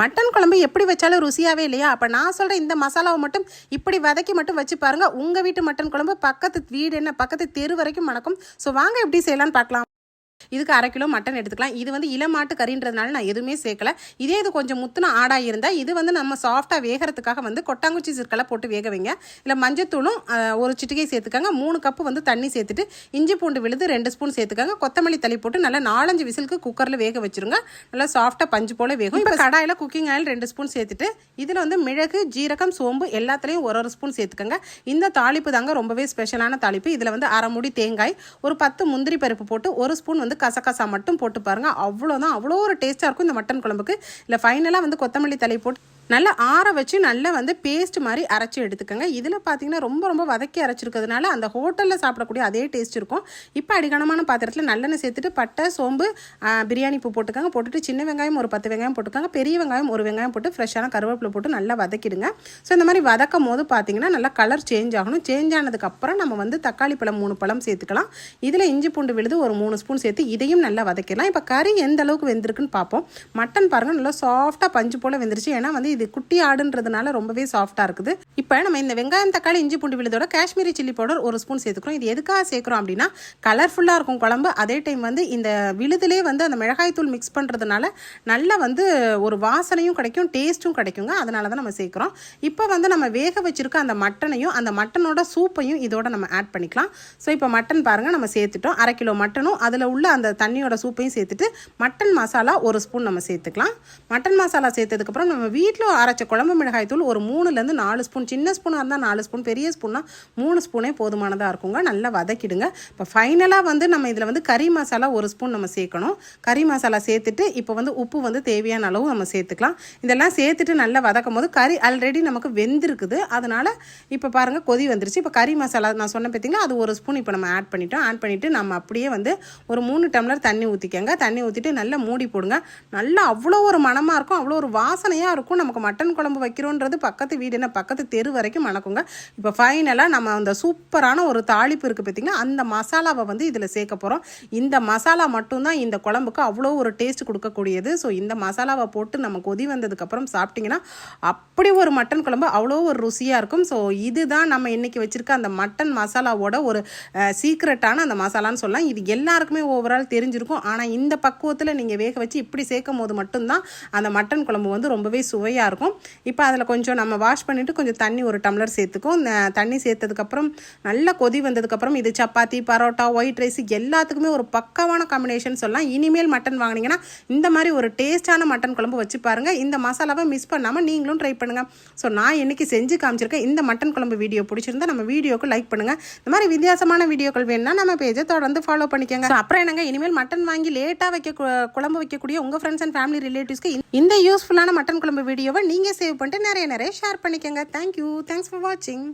Mutton குழம்பு எப்படி வச்சாலும் ருசியாகவே இல்லையா? அப்போ நான் சொல்கிற இந்த மசாலாவை மட்டும் இப்படி வதக்கி மட்டும் வச்சு பாருங்கள் உங்கள் வீட்டு மட்டன் குழம்பு பக்கத்து வீடு என்ன? பக்கத்து தெரு வரைக்கும் மணக்கும். ஸோ வாங்க எப்படி செய்யலாம்னு பார்க்கலாம். இதுக்கு அரை கிலோ மட்டன் எடுத்துக்கலாம். இது வந்து இளமாட்டு கறின்றதுனால நான் எதுவுமே சேர்க்கல. இதே இது கொஞ்சம் முத்துன ஆடாக இருந்தால் இது வந்து நம்ம சாஃப்டாக வேகிறதுக்காக வந்து கொட்டாங்குச்சி சிற்களை போட்டு வேக வைங்க. இல்லை மஞ்சத்தூளும் ஒரு சிட்டிகை சேர்த்துக்கங்க. மூணு கப்பு வந்து தண்ணி சேர்த்துட்டு இஞ்சி பூண்டு விழுது ரெண்டு ஸ்பூன் சேர்த்துக்கங்க. கொத்தமல்லி தள்ளி போட்டு நல்லா நாலஞ்சு விசிலுக்கு குக்கரில் வேக வச்சிருங்க. நல்லா சாஃப்டாக பஞ்சு போல வேகும். இப்போ கடாயில் குக்கிங் ஆயில் ரெண்டு ஸ்பூன் சேர்த்துட்டு இதில் வந்து மிளகு ஜீரகம் சோம்பு எல்லாத்துலேயும் ஒரு ஒரு ஸ்பூன் சேர்த்துக்கங்க. இந்த தாளிப்பு தாங்க ரொம்பவே ஸ்பெஷலான தாளிப்பு. இதில் வந்து அரை மூடி தேங்காய் ஒரு பத்து முந்திரி பருப்பு போட்டு ஒரு ஸ்பூன் வந்து கசகசா மட்டும் போட்டு பாருங்க. அவ்வளோதான் அவ்வளோ ஒரு டேஸ்ட்டாக இருக்கும் இந்த மட்டன் குழம்புக்கு. இல்லை ஃபைனலாக வந்து கொத்தமல்லி தலை போட்டு நல்லா ஆற வச்சு நல்லா வந்து பேஸ்ட் மாதிரி அரைச்சி எடுத்துக்கோங்க. இதில் பார்த்தீங்கன்னா ரொம்ப ரொம்ப வதக்கி அரைச்சிருக்கிறதுனால அந்த ஹோட்டலில் சாப்பிடக்கூடிய அதே டேஸ்ட் இருக்கும். இப்போ அடிகனமான பாத்திரத்தில் நல்லெண்ணெய் சேர்த்துட்டு பட்டை சோம்பு பிரியாணி பூ போட்டுக்கோங்க. போட்டுட்டு சின்ன வெங்காயம் ஒரு பத்து வெங்காயம் போட்டுக்கோங்க. பெரிய வெங்காயம் ஒரு வெங்காயம் போட்டு ஃப்ரெஷ்ஷான கருவேப்பிலை போட்டு நல்லா வதக்கிடுங்க. ஸோ இந்த மாதிரி வதக்கும் போது பார்த்தீங்கன்னா நல்லா கலர் சேஞ்ச் ஆகணும். சேஞ்ச் ஆனதுக்கப்புறம் நம்ம வந்து தக்காளி பழம் மூணு பழம் சேர்த்துக்கலாம். இதில் இஞ்சி பூண்டு விழுது ஒரு மூணு ஸ்பூன் சேர்த்து இதையும் நல்லா வதக்கிடலாம். இப்போ கறி எந்த அளவுக்கு வெந்திருக்குன்னு பார்ப்போம் மட்டன் பாருங்கள் நல்லா சாஃப்டாக பஞ்சு போல் வெந்துருச்சு. ஏன்னா வந்து இது குட்டி ஆடுன்றதுனால ரொம்பவே சாஃப்டாக இருக்குது. இப்போ நம்ம இந்த வெங்காயம் தக்காளி இஞ்சி பூண்டு விழுதோட காஷ்மீரி சில்லி பவுடர் ஒரு ஸ்பூன் சேர்த்துக்கிறோம். இது எதுக்காக சேர்க்குறோம் அப்படின்னா கலர்ஃபுல்லாக இருக்கும் குழம்பு. அதே டைம் வந்து இந்த விழுதுலே வந்து அந்த மிளகாய்த்தூள் மிக்ஸ் பண்ணுறதுனால நல்லா வந்து ஒரு வாசனையும் கிடைக்கும் டேஸ்ட்டும் கிடைக்குங்க. அதனால தான் நம்ம சேர்க்குறோம். இப்போ வந்து நம்ம வேக வச்சிருக்க அந்த மட்டனையும் அந்த மட்டனோட சூப்பையும் இதோட நம்ம ஆட் பண்ணிக்கலாம். ஸோ இப்போ மட்டன் பாருங்கள் நம்ம சேர்த்துட்டோம். அரை கிலோ மட்டனும் அதில் உள்ள அந்த தண்ணியோட சூப்பையும் சேர்த்துட்டு மட்டன் மசாலா ஒரு ஸ்பூன் நம்ம சேர்த்துக்கலாம். மட்டன் மசாலா சேர்த்ததுக்கப்புறம் நம்ம வீட்டில் அரைச்ச குழம்பு மிளகாய் தூள் ஒரு மூணுலேருந்து நாலு ஸ்பூன். சின்ன ஸ்பூனாக இருந்தால் நாலு ஸ்பூன் பெரிய ஸ்பூன்னா மூணு ஸ்பூனே போதுமானதாக இருக்குங்க. நல்லா வதக்கிடுங்க. இப்போ ஃபைனலாக வந்து நம்ம இதில் வந்து கறி மசாலா ஒரு ஸ்பூன் நம்ம சேர்க்கணும். கறி மசாலா சேர்த்துட்டு இப்போ வந்து உப்பு வந்து தேவையான அளவு நம்ம சேர்த்துக்கலாம். இதெல்லாம் சேர்த்துட்டு நல்லா வதக்கும் போது கறி ஆல்ரெடி நமக்கு வெந்திருக்குது. அதனால் இப்போ பாருங்கள் கொதி வந்துருச்சு. இப்போ கறி மசாலா நான் சொன்ன பார்த்தீங்களா அது ஒரு ஸ்பூன் இப்போ நம்ம ஆட் பண்ணிட்டோம். ஆட் பண்ணிவிட்டு நம்ம அப்படியே வந்து ஒரு மூணு டம்ளர் தண்ணி ஊற்றிக்கங்க தண்ணி ஊற்றிட்டு நல்லா மூடி போடுங்க. நல்லா அவ்வளோ ஒரு மணமாக இருக்கும். அவ்வளோ ஒரு வாசனையாக இருக்கும். நமக்கு மட்டன் குழம்பு வைக்கிறோன்றது பக்கத்து வீடு என்ன பக்கத்து தெரு வரைக்கும் மணக்குங்க இப்போ ஃபைனலாக நம்ம அந்த சூப்பரான ஒரு தாளிப்பு இருக்குது பார்த்தீங்கன்னா அந்த மசாலாவை வந்து இதில் சேர்க்க போகிறோம் இந்த மசாலா மட்டும்தான் இந்த குழம்புக்கு அவ்வளோ ஒரு டேஸ்ட் கொடுக்கக்கூடியது. ஸோ இந்த மசாலாவை போட்டு நம்ம கொதி வந்ததுக்கப்புறம் சாப்பிட்டிங்கன்னா அப்படி ஒரு மட்டன் குழம்பு அவ்வளோ ஒரு ருசியாக இருக்கும். ஸோ இதுதான் நம்ம இன்றைக்கி வச்சுருக்க அந்த மட்டன் மசாலாவோட ஒரு சீக்ரெட்டான அந்த மசாலான்னு சொல்லலாம். இது எல்லாருக்குமே ஓவரால் தெரிஞ்சிருக்கும். ஆனால் இந்த பக்குவத்தில் நீங்கள் வேக வச்சு இப்படி சேர்க்கும் போது மட்டும்தான் அந்த மட்டன் குழம்பு வந்து ரொம்பவே சுவையாக இருக்கும். இப்போ அதில் கொஞ்சம் நம்ம வாஷ் பண்ணிவிட்டு கொஞ்சம் தண்ணி ஒரு டம்ளர் சேர்த்துக்கும். தண்ணி சேர்த்ததுக்கப்புறம் நல்லா கொதி வந்ததுக்கப்புறம் இது சப்பாத்தி பரோட்டா ஒயிட் ரைஸ் எல்லாத்துக்குமே ஒரு பக்கமான காம்பினேஷன் சொல்லலாம். இனிமேல் மட்டன் வாங்கினீங்கன்னா இந்த மாதிரி ஒரு டேஸ்டான மட்டன் குழம்பு வச்சு பாருங்கள் இந்த மசாலாவை மிஸ் பண்ணாமல் நீங்களும் ட்ரை பண்ணுங்கள் ஸோ நான் இன்றைக்கி செஞ்சு காமிச்சிருக்கேன் இந்த மட்டன் குழம்பு வீடியோ பிடிச்சிருந்தா நம்ம வீடியோக்கு லைக் பண்ணுங்கள் இந்த மாதிரி வித்தியாசமான வீடியோக்கள் வேணும்னா நம்ம பேஜை தொடர்ந்து ஃபாலோ பண்ணிக்கோங்க. அப்புறம் என்னங்க? இனிமேல் மட்டன் வாங்கி லேட்டாக வைக்க குழம்பு வைக்கக்கூடிய உங்கள் ஃப்ரெண்ட்ஸ் அண்ட் ஃபேமிலி ரிலேட்டிவ்ஸ்க்கு இந்த யூஸ்ஃபுல்லான மட்டன் குழம்பு வீடியோவை நீங்கள் சேவ் பண்ணிட்டு நிறைய நிறைய ஷேர் பண்ணிக்கோங்க. தேங்க்யூ தேங்க்ஸ் ஃபார் வாட்சிங்